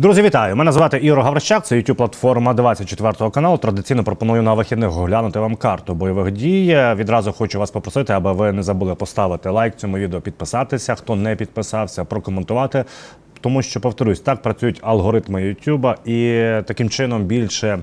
Друзі, вітаю! Мене звати Ігор Гаврищак. Це youtube платформа 24 каналу. Традиційно пропоную на вихідних оглянути вам карту бойових дій. Відразу хочу вас попросити, аби ви не забули поставити лайк цьому відео, підписатися. Хто не підписався, прокоментувати. Тому що повторюсь, так працюють алгоритми Ютуба, і таким чином більше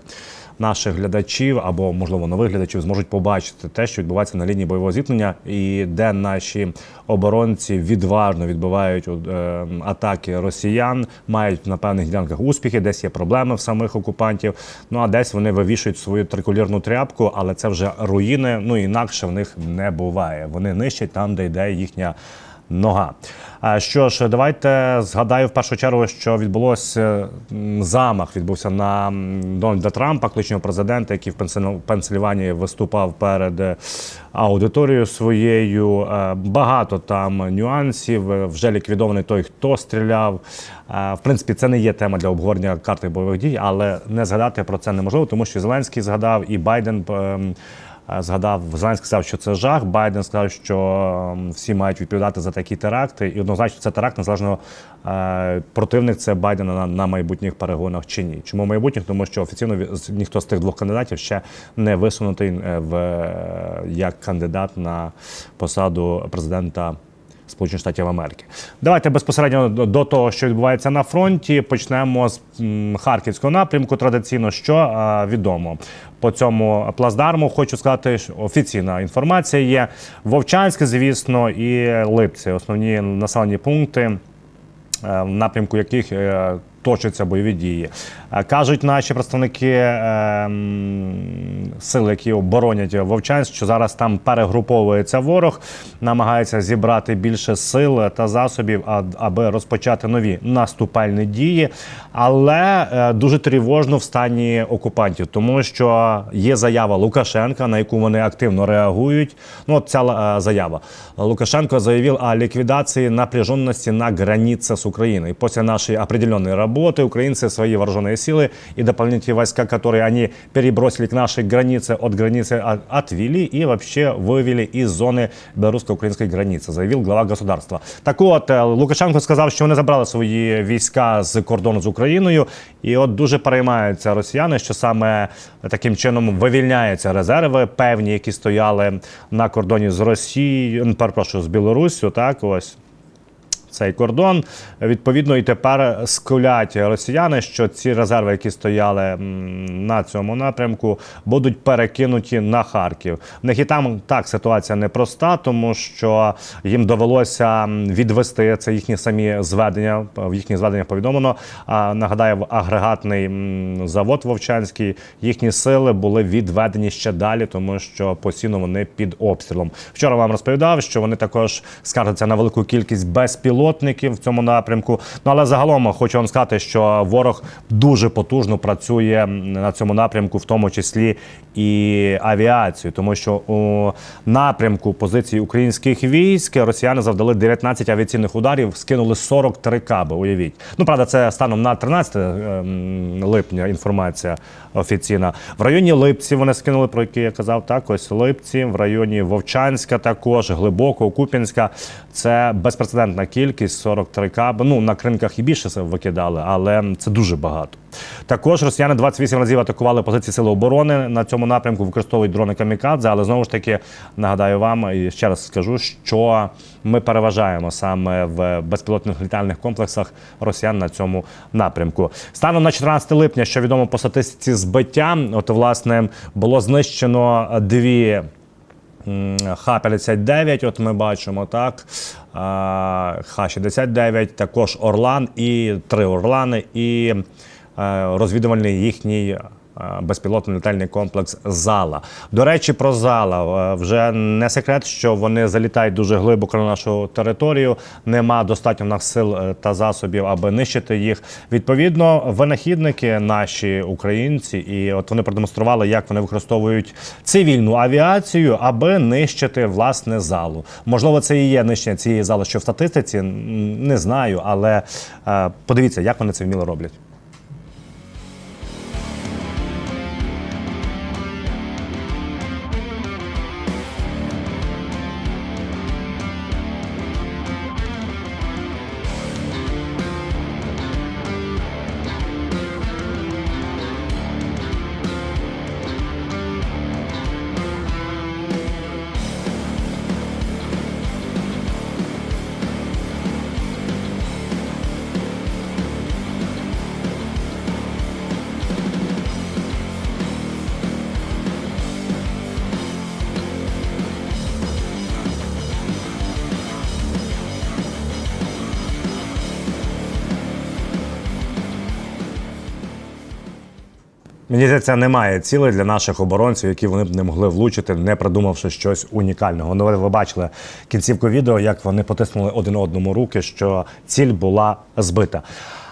наших глядачів або можливо нових глядачів зможуть побачити те, що відбувається на лінії бойового зіткнення, і де наші оборонці відважно відбивають е, атаки росіян, мають на певних ділянках успіхи, десь є проблеми в самих окупантів. Ну а десь вони вивішують свою трикулірну тряпку, але це вже руїни. Ну інакше в них не буває. Вони нищать там, де йде їхня нога. А Що ж, давайте згадаю в першу чергу, що відбулося замах. Відбувся на Дональда Трампа, колишнього президента, який в Пенсильв- Пенсильванії виступав перед е, аудиторією своєю. Е, Багато там нюансів. Е, Вже ліквідований той, хто стріляв. В принципі, це не є тема для обговорення карти бойових дій, але не згадати про це неможливо, тому що Зеленський згадав і Байден. Е, Згадав Зеленський сказав, що це жах. Байден сказав, що всі мають відповідати за такі теракти, і однозначно це теракт незалежно е, противник це Байдена на, на майбутніх перегонах чи ні. Чому майбутніх? Тому що офіційно ніхто з тих двох кандидатів ще не висунутий е, в як кандидат на посаду президента. Сполучених Штатів Америки. Давайте безпосередньо до, того, що відбувається на фронті. Почнемо з харківського напрямку. Традиційно, що е, відомо по цьому плацдарму. Хочу сказати, що офіційна інформація є Вовчанське, звісно, і Липці. Основні населені пункти е, в напрямку яких е, точаться бойові дії. Е, Кажуть наші представники е, сил, які оборонять Вовчанськ, що зараз там перегруповується ворог, намагається зібрати більше сил та засобів, аби розпочати нові наступальні дії. Але е, дуже тривожно в стані окупантів, тому що є заява Лукашенка, на яку вони активно реагують. Ну, от ця е, заява. Лукашенко заявил о ликвидации напряженности на границе с Украиной. После нашей определенной работы украинцы свои вооруженные силы и дополнительные войска, которые они перебросили к нашей границе, от границы от- отвели и вообще вывели из зоны белорусско-украинской границы, заявил глава государства. Так от, е, Лукашенко сказав, що вони забрали свої війська з кордону з Україною, і от дуже переймаються росіяни, що саме таким чином вивільняються резерви певні, які стояли на кордоні з Росією, ну, перепрошую, з Білоруссю, так ось цей кордон. Відповідно, і тепер скулять росіяни, що ці резерви, які стояли на цьому напрямку, будуть перекинуті на Харків. В них і там так ситуація непроста, тому що їм довелося відвести це їхні самі зведення. В їхніх зведеннях повідомлено. Нагадаю, агрегатний завод Вовчанський їхні сили були відведені ще далі, тому що постійно вони під обстрілом. Вчора вам розповідав, що вони також скаржаться на велику кількість безпілотників в цьому напрямку. Ну але загалом хочу вам сказати, що ворог дуже потужно працює на цьому напрямку, в тому числі і авіацію, тому що у напрямку позиції українських військ росіяни завдали 19 авіаційних ударів, скинули 43 каби. Уявіть. Ну правда, це станом на 13 ем, липня інформація офіційна. В районі Липці вони скинули, про які я казав, так ось Липці, в районі Вовчанська, також глибоко, Куп'янська. Це безпрецедентна кількість 43 каби. Ну на кринках і більше це викидали, але це дуже багато. Також росіяни 28 разів атакували позиції сили оборони на цьому напрямку, використовують дрони камікадзе. Але знову ж таки нагадаю вам і ще раз скажу, що ми переважаємо саме в безпілотних літальних комплексах росіян на цьому напрямку. Станом на 14 липня, що відомо по статистиці збиття, от власне було знищено дві. М, Х-59, от ми бачимо так. А, Х-69, також Орлан і три Орлани, і е, розвідувальний їхній безпілотний літальний комплекс Зала. До речі, про Зала. Е, Вже не секрет, що вони залітають дуже глибоко на нашу територію. Нема достатньо в нас сил е, та засобів, аби нищити їх. Відповідно, винахідники наші українці, і от вони продемонстрували, як вони використовують цивільну авіацію, аби нищити власне залу. Можливо, це і є нищення цієї зали, що в статистиці не знаю, але е, подивіться, як вони це вміло роблять. Мені здається, немає цілей для наших оборонців, які вони б не могли влучити, не придумавши щось унікального. Ну, ви, бачили кінцівку відео, як вони потиснули один одному руки, що ціль була збита.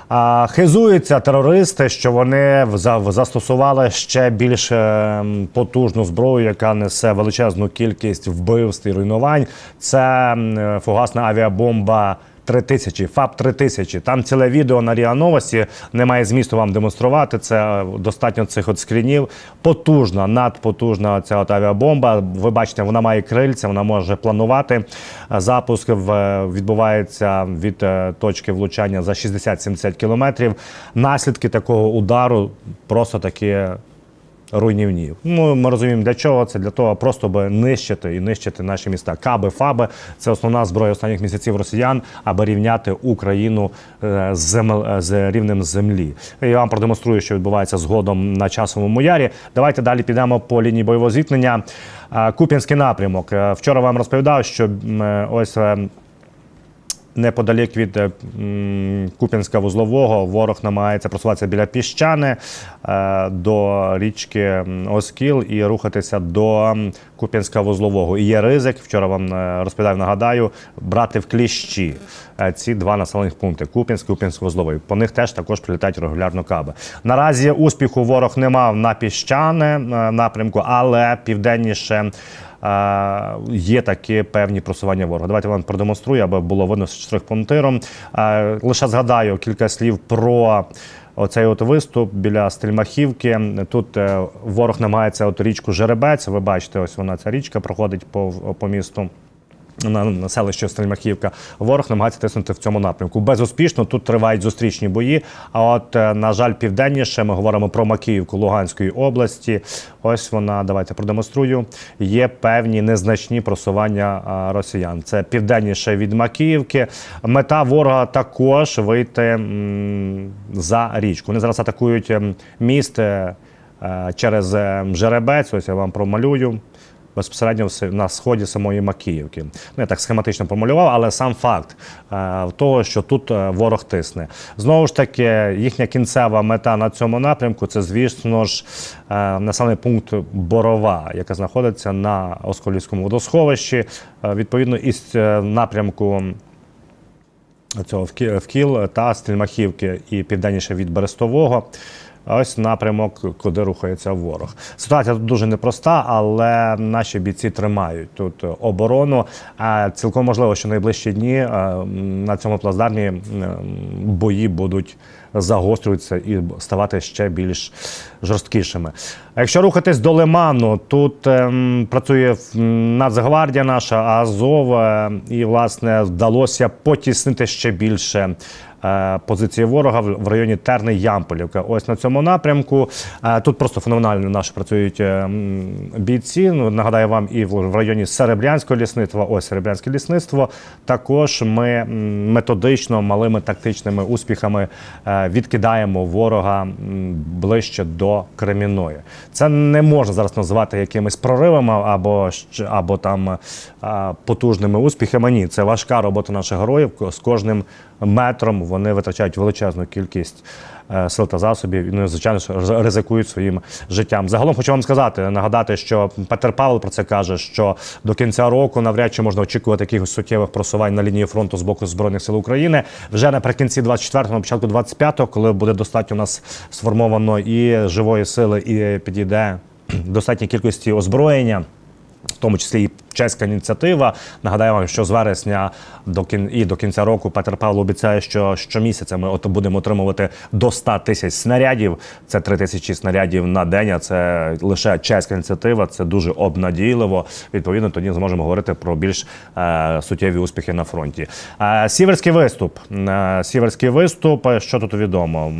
А, хизуються терористи, що вони за- застосували ще більш ем, потужну зброю, яка несе величезну кількість вбивств і руйнувань. Це е, фугасна авіабомба. 3000, ФАП 3000. Там ціле відео на Ріа Новості. Немає змісту вам демонструвати. Це е, достатньо цих от скрінів. Потужна, надпотужна ця от авіабомба. Ви бачите, вона має крильця, вона може планувати. Е, Запуск відбувається від е, точки влучання за 60-70 кілометрів. Наслідки такого удару просто такі руйнівні. Ну, ми розуміємо, для чого це для того, просто би нищити і нищити наші міста. Каби, фаби це основна зброя останніх місяців росіян, аби рівняти Україну е, з, земл, е, з рівнем землі. Я вам продемонструю, що відбувається згодом на часовому ярі. Давайте далі підемо по лінії бойового зіткнення. Е, Куп'янський напрямок. Вчора вам розповідав, що ось. Неподалік від е, Куп'янська вузлового ворог намагається просуватися біля піщани е, до річки Оскіл і рухатися до Куп'янська вузлового. І є ризик, вчора вам е, розповідав, нагадаю, брати в кліщі ці два населених пункти Куп'янськ, Куп'янськ вузловий. По них теж також прилітають регулярно каби. Наразі успіху ворог не мав на піщане напрямку, але південніше. Є такі певні просування ворога. Давайте вам продемонструю, аби було видно з чотирьох пунктиром. Е, Лише згадаю кілька слів про. Оцей от виступ біля Стельмахівки. Тут е, ворог намагається от річку Жеребець. Ви бачите, ось вона ця річка проходить по, по місту. На селище Стрельмахівка ворог намагається тиснути в цьому напрямку. Безуспішно тут тривають зустрічні бої. А от, е, на жаль, південніше ми говоримо про Макіївку Луганської області. Ось вона, давайте продемонструю. Є певні незначні просування росіян. Це південніше від Макіївки. Мета ворога також вийти за річку. Вони зараз атакують міст е, е, через е, Жеребець. Ось я вам промалюю безпосередньо на сході самої Макіївки. Ну, я так схематично помалював, але сам факт е, того, що тут е, ворог тисне. Знову ж таки, їхня кінцева мета на цьому напрямку це, звісно ж, е, населений пункт Борова, яка знаходиться на Осколівському водосховищі. Відповідно, із напрямку цього Вкі- Вкіл та Стрільмахівки і південніше від Берестового. Ось напрямок, куди рухається ворог. Ситуація тут дуже непроста, але наші бійці тримають тут оборону. А цілком можливо, що найближчі дні е, на цьому плацдармі бої будуть загострюватися і ставати ще більш жорсткішими. А якщо рухатись до Лиману, тут ем, працює Нацгвардія наша, Азов, е, і власне вдалося потіснити ще більше. Е, Позиції ворога в районі Терни Ямполівка. Ось на цьому напрямку. Е, Тут просто феноменально наші працюють е, бійці. Ну, нагадаю вам, і в районі Серебрянського лісництва, ось Серебрянське лісництво. Також ми методично малими тактичними успіхами відкидаємо ворога ближче до Креміної. Це не можна зараз назвати якимись проривами або або там потужними успіхами. Ні, це важка робота наших героїв. З кожним метром вони витрачають величезну кількість е, сил та засобів і ну, звичайно ризикують своїм життям. Загалом хочу вам сказати, нагадати, що Петер Павел про це каже, що до кінця року навряд чи можна очікувати якихось суттєвих просувань на лінії фронту з боку збройних сил України. Вже наприкінці 24-го, на початку 25-го, коли буде достатньо у нас сформовано і живої сили, і підійде достатній кількості озброєння в тому числі і чеська ініціатива. Нагадаю вам, що з вересня до кін... і до кінця року Петр Павло обіцяє, що щомісяця ми от будемо отримувати до 100 тисяч снарядів. Це 3 тисячі снарядів на день. А це лише чеська ініціатива. Це дуже обнадійливо. Відповідно, тоді зможемо говорити про більш е, суттєві успіхи на фронті. Е, сіверський виступ. Е, сіверський виступ. Е, Що тут відомо?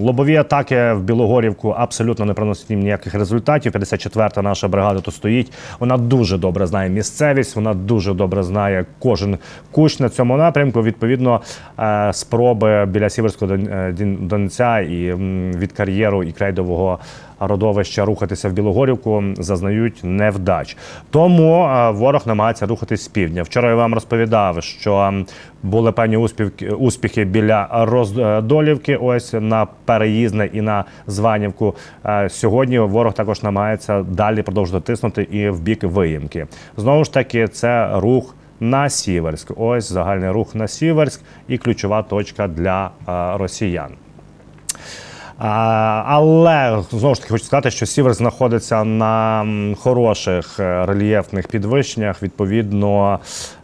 Лобові атаки в Білогорівку абсолютно не приносять ніяких результатів. 54-та наша бригада тут стоїть. Вона дуже добре знає місцевість, вона дуже добре знає кожен кущ на цьому напрямку. Відповідно, е, спроби біля Сіверського е, Донця і від кар'єру і крейдового родовища рухатися в Білогорівку, зазнають невдач. Тому е, ворог намагається рухатись з півдня. Вчора я вам розповідав, що були певні успіхи, успіхи біля Роздолівки, ось на переїзне і на Званівку. Е, Сьогодні ворог також намагається далі продовжувати тиснути і в бік виїмки. Знову ж таки, це рух. На Сіверськ, ось загальний рух на Сіверськ і ключова точка для е, росіян. Але знову ж таки хочу сказати, що Сівер знаходиться на хороших е, рельєфних підвищеннях. Відповідно,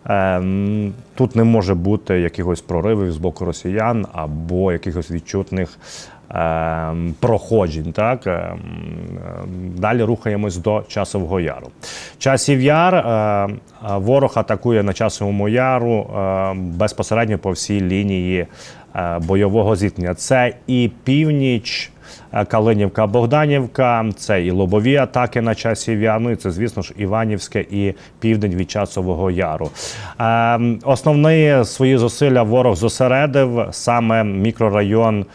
е, тут не може бути якихось проривів з боку росіян або якихось відчутних. Е, Проходжень, так Е, е, далі рухаємось до часового яру. Часів яр ворог атакує на часовому яру безпосередньо по всій лінії е, бойового зіткнення. Це і північ, е, Калинівка, Богданівка, це і лобові атаки на часів яр, ну і це, звісно ж, Іванівське і південь від часового яру. Основні свої зусилля ворог зосередив саме мікрорайон.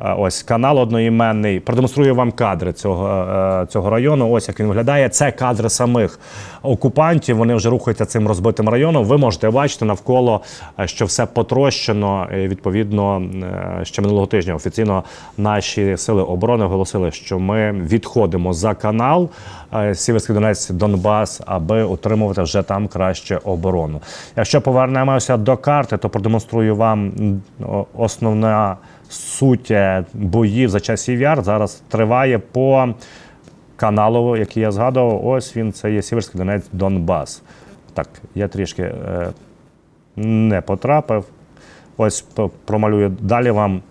Е, Ось канал одноіменний. Продемонструю вам кадри цього, е, цього району. Ось як він виглядає. Це кадри самих окупантів. Вони вже рухаються цим розбитим районом. Ви можете бачити навколо, е, що все потрощено. Відповідно, е, ще минулого тижня офіційно наші сили оборони оголосили, що ми відходимо за канал е, Сіверський Донець, Донбас, аби утримувати вже там краще оборону. Якщо повернемося до карти, то продемонструю вам основна суть боїв за часів яр зараз триває по каналу, який я згадував. Ось він це є Сіверський Донець Донбас. Так, я трішки е, не потрапив. Ось промалюю далі вам.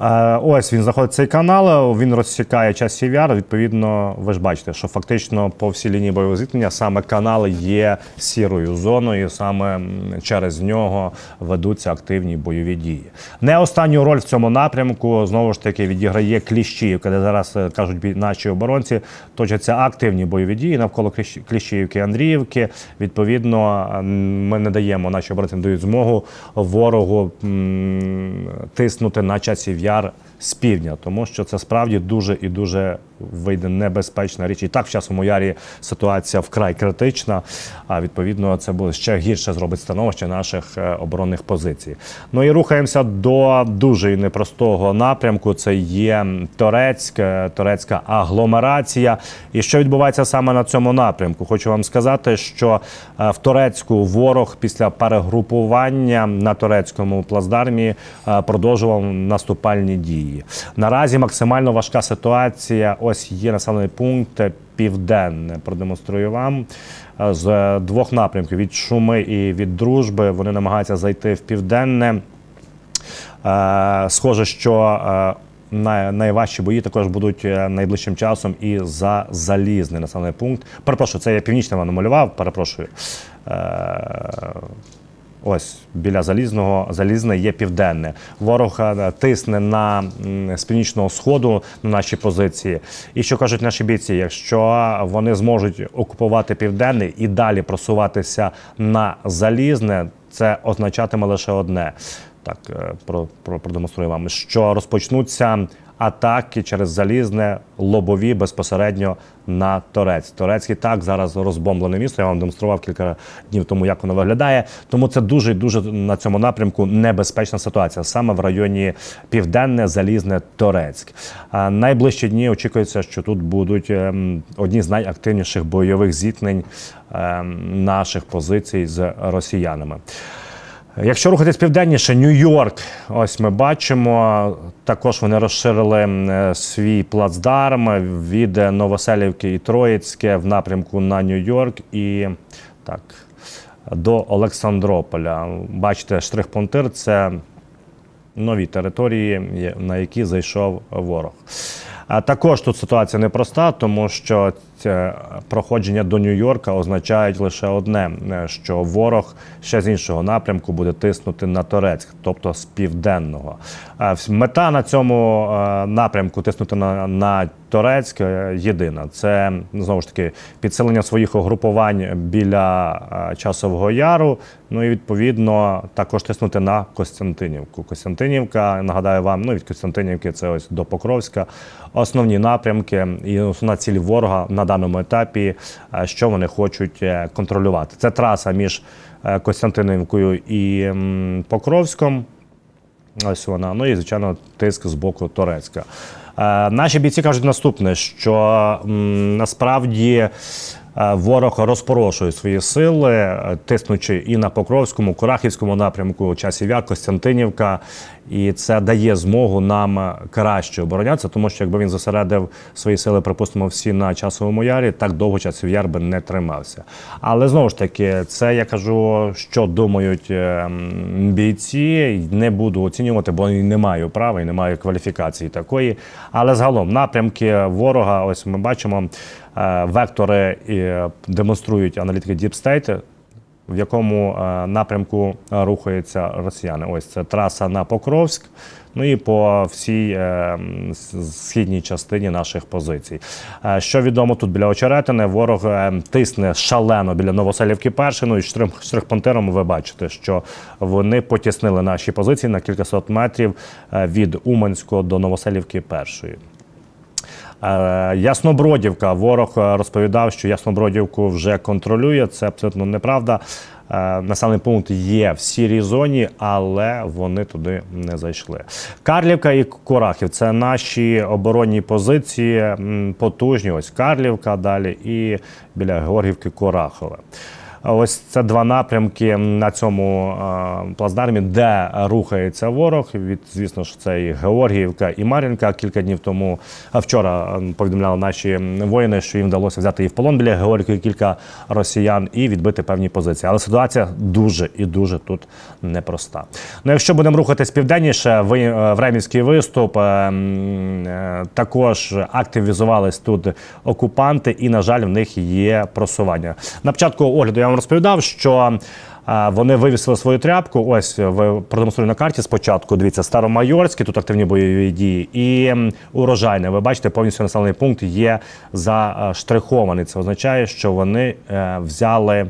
Е, Ось він знаходить цей канал, він розсікає часів яр. Відповідно, ви ж бачите, що фактично по всій лінії бойового зіткнення саме канал є сірою зоною, саме через нього ведуться активні бойові дії. Не останню роль в цьому напрямку знову ж таки відіграє Кліщіївка, де зараз е, кажуть наші оборонці, точаться активні бойові дії навколо Кліщ- Кліщіївки, Андріївки. Відповідно, ми не даємо наші оборонці дають змогу ворогу тиснути на часів яр з півдня, тому що це справді дуже і дуже вийде небезпечна річ. І так в часовому ярі ситуація вкрай критична. А відповідно, це буде ще гірше зробить становище наших е, оборонних позицій. Ну і рухаємося до дуже непростого напрямку. Це є Торецьк, е, турецька агломерація. І що відбувається саме на цьому напрямку? Хочу вам сказати, що е, в Турецьку ворог після перегрупування на турецькому плацдармі продовжував наступальні дії. Наразі максимально важка ситуація. Ось є населений пункт південне. Продемонструю вам Е, з двох напрямків: від шуми і від дружби. Вони намагаються зайти в південне. Е, Схоже, що е, найважчі бої також будуть найближчим часом і за залізний населений пункт. Перепрошую, це я північне вам намалював. Перепрошую. Ось біля залізного залізне є південне. Ворог е, тисне на з північного сходу на наші позиції. І що кажуть наші бійці, якщо вони зможуть окупувати південне і далі просуватися на залізне, це означатиме лише одне. Так, е, про, про продемонструю вам, що розпочнуться атаки через залізне лобові безпосередньо на Торець. Торецький так зараз розбомблене місто. Я вам демонстрував кілька днів тому, як воно виглядає. Тому це дуже дуже на цьому напрямку небезпечна ситуація, саме в районі Південне, Залізне, Торецьк. Найближчі дні очікується, що тут будуть ем, одні з найактивніших бойових зіткнень ем, наших позицій з росіянами. Якщо рухатись південніше, Нью-Йорк, ось ми бачимо. Також вони розширили е, свій плацдарм від е, Новоселівки і Троїцьке в напрямку на Нью-Йорк і так до Олександрополя. Бачите, штрих-пунктир це нові території, на які зайшов ворог. А також тут ситуація непроста, тому що проходження до Нью-Йорка означають лише одне: е, що ворог ще з іншого напрямку буде тиснути на Торецьк, тобто з південного. Мета на цьому е, напрямку тиснути на, на Торецьк е, єдина. Це знову ж таки підсилення своїх угрупувань біля часового яру. Ну і відповідно також тиснути на Костянтинівку. Костянтинівка, нагадаю вам, ну від Костянтинівки це ось до Покровська. Основні напрямки і основна ціль ворога на даному етапі, е, що вони хочуть е, контролювати. Це траса між е, Костянтинівкою і Покровськом. Ось вона. Ну і звичайно, тиск з боку Турецька. Наші бійці кажуть наступне: що насправді. Е, Ворог розпорошує свої сили, е, тиснучи і на Покровському, Курахівському напрямку, часів Яр, Костянтинівка, і це дає змогу нам е, краще оборонятися, тому що якби він зосередив свої сили, припустимо, всі на часовому ярі, так довго часів яр би не тримався. Але знову ж таки, це я кажу, що думають бійці. Не буду оцінювати, бо не маю права і не маю кваліфікації такої. Але загалом напрямки ворога, ось ми бачимо, вектори е, демонструють аналітики Deep State, в якому е, напрямку е, рухаються росіяни. Ось це траса на Покровськ. Ну і по всій е, східній частині наших позицій. Е, що відомо тут біля Очеретини, ворог е, тисне шалено біля Новоселівки першої. Ну і штрих, штрихпонтером ви бачите, що вони потіснили наші позиції на кількасот метрів е, від Уманського до Новоселівки першої. Е, Яснобродівка. Ворог е, розповідав, що Яснобродівку вже контролює. Це абсолютно неправда. Е, Населений пункт є в сірій зоні, але вони туди не зайшли. Карлівка і Курахів це наші оборонні позиції, потужні. Ось Карлівка далі і біля Георгівки Курахове. Ось це два напрямки на цьому плацдармі, де рухається ворог. Від звісно ж, це і Георгіївка і Мар'їнка. Кілька днів тому вчора повідомляли наші воїни, що їм вдалося взяти і в полон біля Георгіївки кілька росіян і відбити певні позиції. Але ситуація дуже і дуже тут непроста. Ну, якщо будемо рухатись південніше, е, времівський виступ е, е, також активізувались тут окупанти, і на жаль, в них є просування. На початку огляду я вам розповідав, що. е, Вони вивісили свою тряпку. Ось ви продемонструю на карті спочатку. Дивіться, старомайорські тут активні бойові дії, і урожайне. Ви бачите, повністю населений пункт є заштрихований. Це означає, що вони е, взяли е,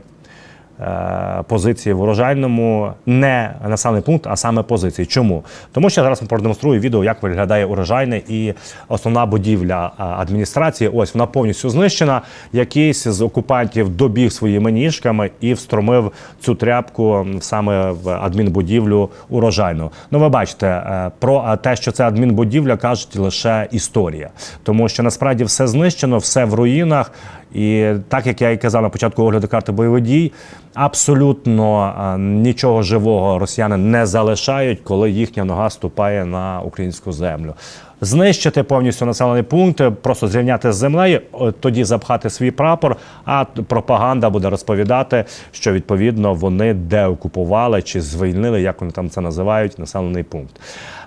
позиції в урожайному не населений пункт, а саме позиції. Чому? Тому що зараз вам продемонструю відео, як виглядає урожайне і основна будівля адміністрації. Ось вона повністю знищена. Якийсь з окупантів добіг своїми ніжками і встромив цю тряпку саме в адмінбудівлю урожайну. Ну, ви бачите, е, про е, те, що це адмінбудівля, кажуть лише історія, тому що насправді все знищено, все в руїнах. І так як я і казав на початку огляду карти бойових дій, абсолютно е, нічого живого росіяни не залишають, коли їхня нога ступає на українську землю. Знищити повністю населений пункт, просто зрівняти з землею, тоді запхати свій прапор. А пропаганда буде розповідати, що відповідно вони деокупували чи звільнили, як вони там це називають, населений пункт.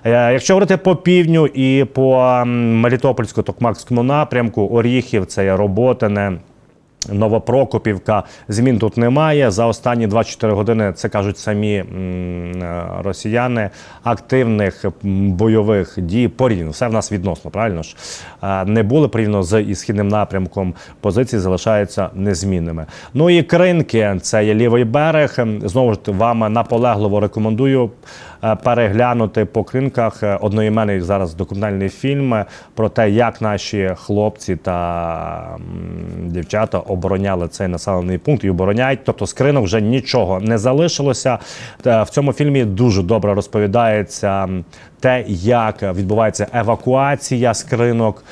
Е, Якщо говорити по півдню і по Мелітопольсько-Токмакському напрямку, Оріхів, це є Роботине. Новопрокопівка змін тут немає. За останні 24 години це кажуть самі е, росіяни активних бойових дій порівняно. Все в нас відносно, правильно ж Е, не були порівняно з і східним напрямком. Позиції залишаються незмінними. Ну і кринки це є лівий берег. Знову ж вам наполегливо рекомендую е, переглянути по кринках одноіменний зараз документальний фільм про те, як наші хлопці та дівчата обороняли цей населений пункт і обороняють. Тобто з вже нічого не залишилося. В цьому фільмі дуже добре розповідається те, як відбувається евакуація з кринок,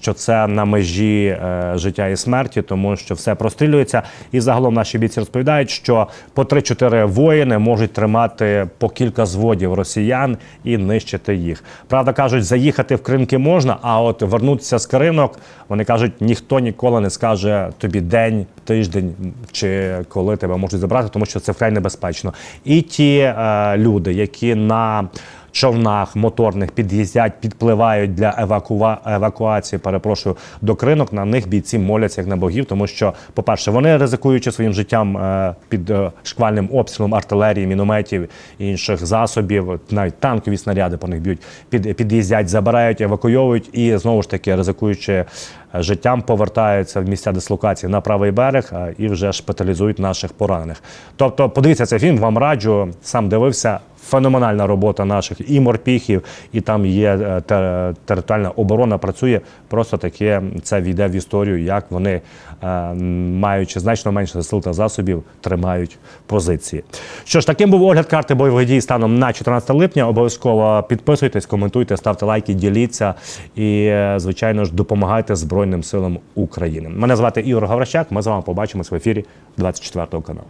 що це на межі е, життя і смерті, тому що все прострілюється. І загалом наші бійці розповідають, що по 3-4 воїни можуть тримати по кілька зводів росіян і нищити їх. Правда, кажуть, заїхати в кринки можна, а от вернутися з кринок, вони кажуть, ніхто ніколи не скаже тобі день, тиждень чи коли тебе можуть забрати, тому що це вкрай небезпечно. І ті е, люди, які на човнах моторних під'їздять, підпливають для евакува... евакуації, перепрошую, до кринок. На них бійці моляться як на богів, тому що, по-перше, вони ризикуючи своїм життям е, під е, шквальним обстрілом артилерії, мінометів і інших засобів, навіть танкові снаряди по них б'ють, під, під'їздять, забирають, евакуйовують і знову ж таки ризикуючи е, життям, повертаються в місця дислокації на правий берег і вже шпиталізують наших поранених. Тобто, подивіться цей фільм, вам раджу, сам дивився. Феноменальна робота наших і морпіхів, і там є е, територіальна оборона. Працює просто таке. Це війде в історію, як вони, е, маючи значно менше сил та засобів, тримають позиції. Що ж, таким був огляд карти бойових дій станом на 14 липня. Обов'язково підписуйтесь, коментуйте, ставте лайки, діліться і, е, звичайно ж, допомагайте Збройним силам України. Мене звати Ігор Гаврищак. Ми з вами побачимось в ефірі 24 каналу.